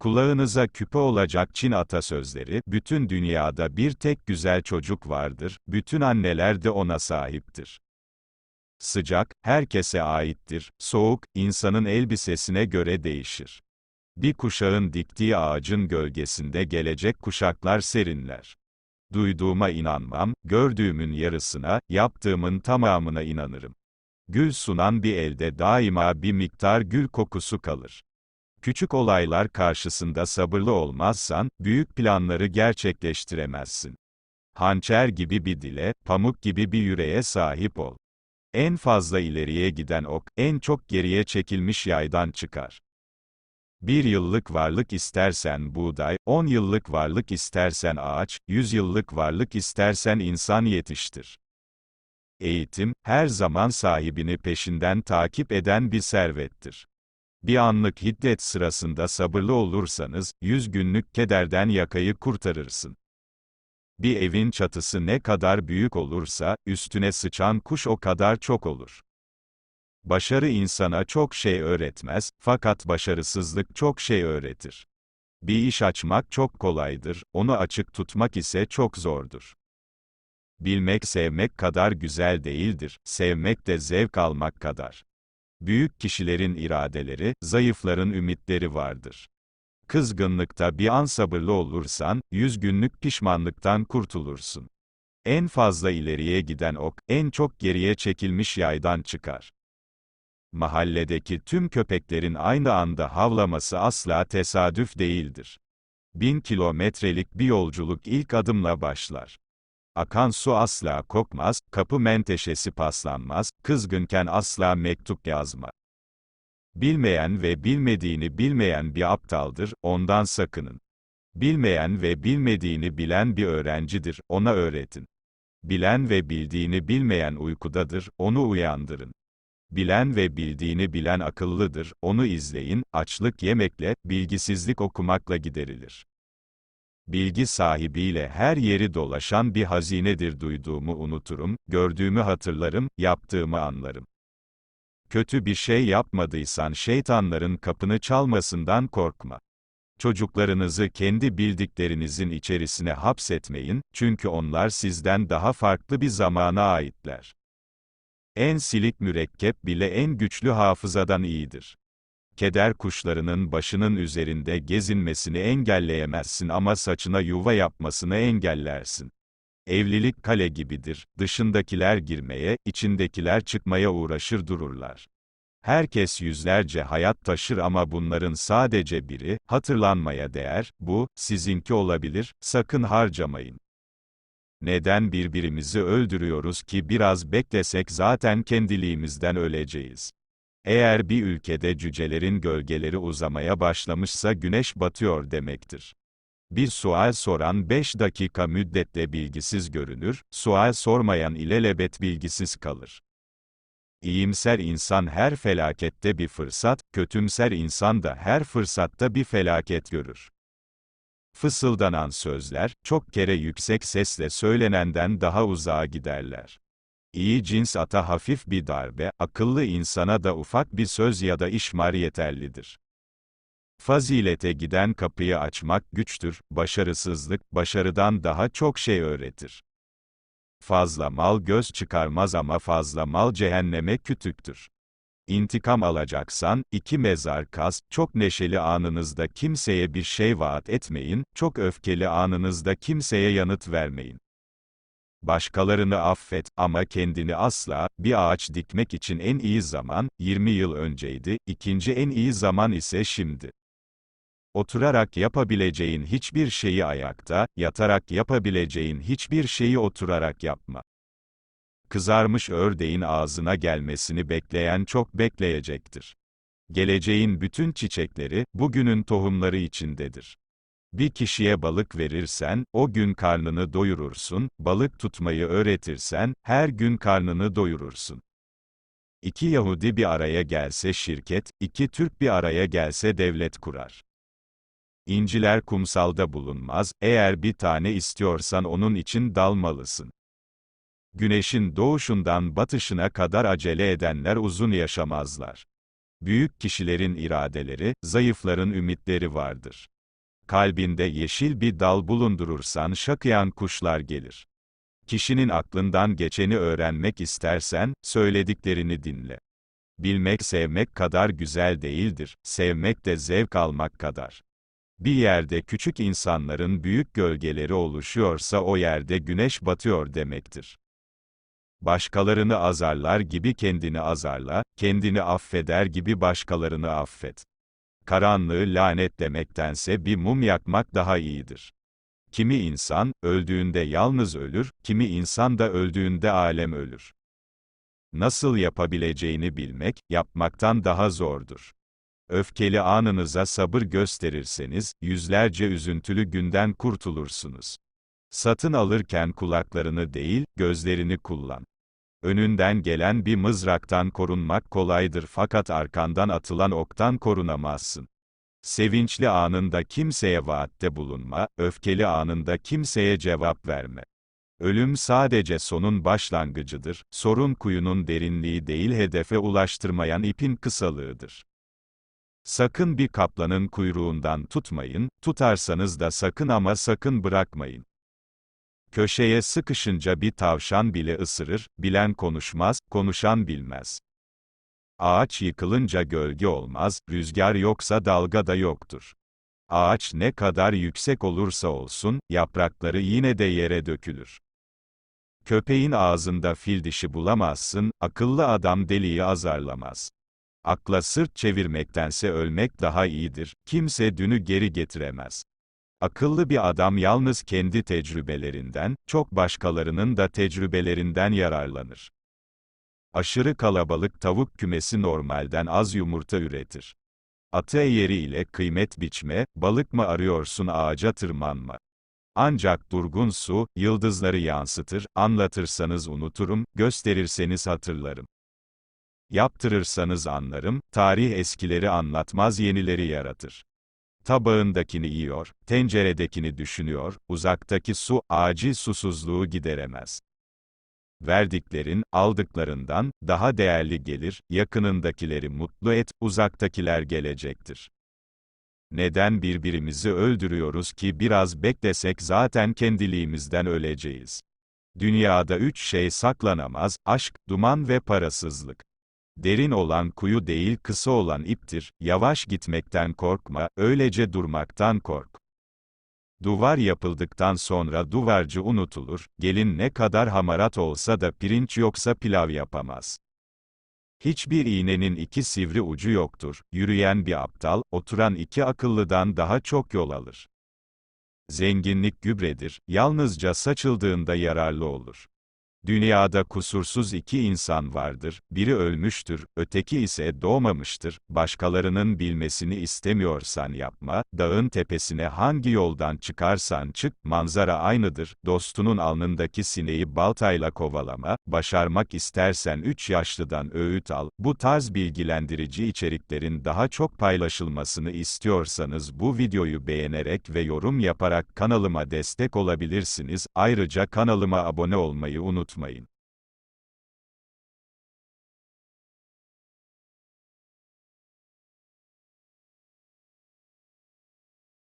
Kulağınıza küpe olacak Çin atasözleri, bütün dünyada bir tek güzel çocuk vardır, bütün anneler de ona sahiptir. Sıcak, herkese aittir, soğuk, insanın elbisesine göre değişir. Bir kuşağın diktiği ağacın gölgesinde gelecek kuşaklar serinler. Duyduğuma inanmam, gördüğümün yarısına, yaptığımın tamamına inanırım. Gül sunan bir elde daima bir miktar gül kokusu kalır. Küçük olaylar karşısında sabırlı olmazsan, büyük planları gerçekleştiremezsin. Hançer gibi bir dile, pamuk gibi bir yüreğe sahip ol. En fazla ileriye giden ok, en çok geriye çekilmiş yaydan çıkar. Bir yıllık varlık istersen buğday, on yıllık varlık istersen ağaç, yüz yıllık varlık istersen insan yetiştir. Eğitim, her zaman sahibini peşinden takip eden bir servettir. Bir anlık hiddet sırasında sabırlı olursanız, yüz günlük kederden yakayı kurtarırsın. Bir evin çatısı ne kadar büyük olursa, üstüne sıçan kuş o kadar çok olur. Başarı insana çok şey öğretmez, fakat başarısızlık çok şey öğretir. Bir iş açmak çok kolaydır, onu açık tutmak ise çok zordur. Bilmek sevmek kadar güzel değildir, sevmek de zevk almak kadar. Büyük kişilerin iradeleri, zayıfların ümitleri vardır. Kızgınlıkta bir an sabırlı olursan, yüz günlük pişmanlıktan kurtulursun. En fazla ileriye giden ok, en çok geriye çekilmiş yaydan çıkar. Mahalledeki tüm köpeklerin aynı anda havlaması asla tesadüf değildir. Bin kilometrelik bir yolculuk ilk adımla başlar. Akan su asla kokmaz, kapı menteşesi paslanmaz, kızgınken asla mektup yazma. Bilmeyen ve bilmediğini bilmeyen bir aptaldır, ondan sakının. Bilmeyen ve bilmediğini bilen bir öğrencidir, ona öğretin. Bilen ve bildiğini bilmeyen uykudadır, onu uyandırın. Bilen ve bildiğini bilen akıllıdır, onu izleyin, açlık yemekle, bilgisizlik okumakla giderilir. Bilgi sahibiyle her yeri dolaşan bir hazinedir duyduğumu unuturum, gördüğümü hatırlarım, yaptığımı anlarım. Kötü bir şey yapmadıysan şeytanların kapını çalmasından korkma. Çocuklarınızı kendi bildiklerinizin içerisine hapsetmeyin, çünkü onlar sizden daha farklı bir zamana aitler. En silik mürekkep bile en güçlü hafızadan iyidir. Keder kuşlarının başının üzerinde gezinmesini engelleyemezsin ama saçına yuva yapmasını engellersin. Evlilik kale gibidir, dışındakiler girmeye, içindekiler çıkmaya uğraşır dururlar. Herkes yüzlerce hayat taşır ama bunların sadece biri, hatırlanmaya değer, bu, sizinki olabilir, sakın harcamayın. Neden birbirimizi öldürüyoruz ki biraz beklesek zaten kendiliğimizden öleceğiz. Eğer bir ülkede cücelerin gölgeleri uzamaya başlamışsa güneş batıyor demektir. Bir sual soran 5 dakika müddette bilgisiz görünür, sual sormayan ilelebet bilgisiz kalır. İyimser insan her felakette bir fırsat, kötümser insan da her fırsatta bir felaket görür. Fısıldanan sözler, çok kere yüksek sesle söylenenden daha uzağa giderler. İyi cins ata hafif bir darbe, akıllı insana da ufak bir söz ya da işmar yeterlidir. Fazilete giden kapıyı açmak güçtür, başarısızlık, başarıdan daha çok şey öğretir. Fazla mal göz çıkarmaz ama fazla mal cehenneme kütüktür. İntikam alacaksan, iki mezar kaz, çok neşeli anınızda kimseye bir şey vaat etmeyin, çok öfkeli anınızda kimseye yanıt vermeyin. Başkalarını affet ama kendini asla, bir ağaç dikmek için en iyi zaman, 20 yıl önceydi, ikinci en iyi zaman ise şimdi. Oturarak yapabileceğin hiçbir şeyi ayakta, yatarak yapabileceğin hiçbir şeyi oturarak yapma. Kızarmış ördeğin ağzına gelmesini bekleyen çok bekleyecektir. Geleceğin bütün çiçekleri, bugünün tohumları içindedir. Bir kişiye balık verirsen, o gün karnını doyurursun, balık tutmayı öğretirsen, her gün karnını doyurursun. İki Yahudi bir araya gelse şirket, iki Türk bir araya gelse devlet kurar. İnciler kumsalda bulunmaz, eğer bir tane istiyorsan onun için dalmalısın. Güneşin doğuşundan batışına kadar acele edenler uzun yaşamazlar. Büyük kişilerin iradeleri, zayıfların ümitleri vardır. Kalbinde yeşil bir dal bulundurursan şakıyan kuşlar gelir. Kişinin aklından geçeni öğrenmek istersen, söylediklerini dinle. Bilmek sevmek kadar güzel değildir, sevmek de zevk almak kadar. Bir yerde küçük insanların büyük gölgeleri oluşuyorsa o yerde güneş batıyor demektir. Başkalarını azarlar gibi kendini azarla, kendini affeder gibi başkalarını affet. Karanlığı lanetlemektense bir mum yakmak daha iyidir. Kimi insan, öldüğünde yalnız ölür, kimi insan da öldüğünde alem ölür. Nasıl yapabileceğini bilmek, yapmaktan daha zordur. Öfkeli anınıza sabır gösterirseniz, yüzlerce üzüntülü günden kurtulursunuz. Satın alırken kulaklarını değil, gözlerini kullan. Önünden gelen bir mızraktan korunmak kolaydır fakat arkandan atılan oktan korunamazsın. Sevinçli anında kimseye vaatte bulunma, öfkeli anında kimseye cevap verme. Ölüm sadece sonun başlangıcıdır, sorun kuyunun derinliği değil hedefe ulaştırmayan ipin kısalığıdır. Sakın bir kaplanın kuyruğundan tutmayın, tutarsanız da sakın ama sakın bırakmayın. Köşeye sıkışınca bir tavşan bile ısırır, bilen konuşmaz, konuşan bilmez. Ağaç yıkılınca gölge olmaz, rüzgar yoksa dalga da yoktur. Ağaç ne kadar yüksek olursa olsun, yaprakları yine de yere dökülür. Köpeğin ağzında fil dişi bulamazsın, akıllı adam deliği azarlamaz. Akla sırt çevirmektense ölmek daha iyidir, kimse dünü geri getiremez. Akıllı bir adam yalnız kendi tecrübelerinden, çok başkalarının da tecrübelerinden yararlanır. Aşırı kalabalık tavuk kümesi normalden az yumurta üretir. Atı eğeri ile kıymet biçme, balık mı arıyorsun ağaca tırmanma. Ancak durgun su, yıldızları yansıtır, anlatırsanız unuturum, gösterirseniz hatırlarım. Yaptırırsanız anlarım, tarih eskileri anlatmaz yenileri yaratır. Tabağındakini yiyor, tenceredekini düşünüyor, uzaktaki su, acil susuzluğu gideremez. Verdiklerin, aldıklarından, daha değerli gelir, yakınındakileri mutlu et, uzaktakiler gelecektir. Neden birbirimizi öldürüyoruz ki biraz beklesek zaten kendiliğimizden öleceğiz. Dünyada üç şey saklanamaz, aşk, duman ve parasızlık. Derin olan kuyu değil kısa olan iptir, yavaş gitmekten korkma, öylece durmaktan kork. Duvar yapıldıktan sonra duvarcı unutulur, gelin ne kadar hamarat olsa da pirinç yoksa pilav yapamaz. Hiçbir iğnenin iki sivri ucu yoktur, yürüyen bir aptal, oturan iki akıllıdan daha çok yol alır. Zenginlik gübredir, yalnızca saçıldığında yararlı olur. Dünyada kusursuz iki insan vardır, biri ölmüştür, öteki ise doğmamıştır, başkalarının bilmesini istemiyorsan yapma, dağın tepesine hangi yoldan çıkarsan çık, manzara aynıdır, dostunun alnındaki sineği baltayla kovalama, başarmak istersen üç yaşlıdan öğüt al, bu tarz bilgilendirici içeriklerin daha çok paylaşılmasını istiyorsanız bu videoyu beğenerek ve yorum yaparak kanalıma destek olabilirsiniz, ayrıca kanalıma abone olmayı unutmayın. моим.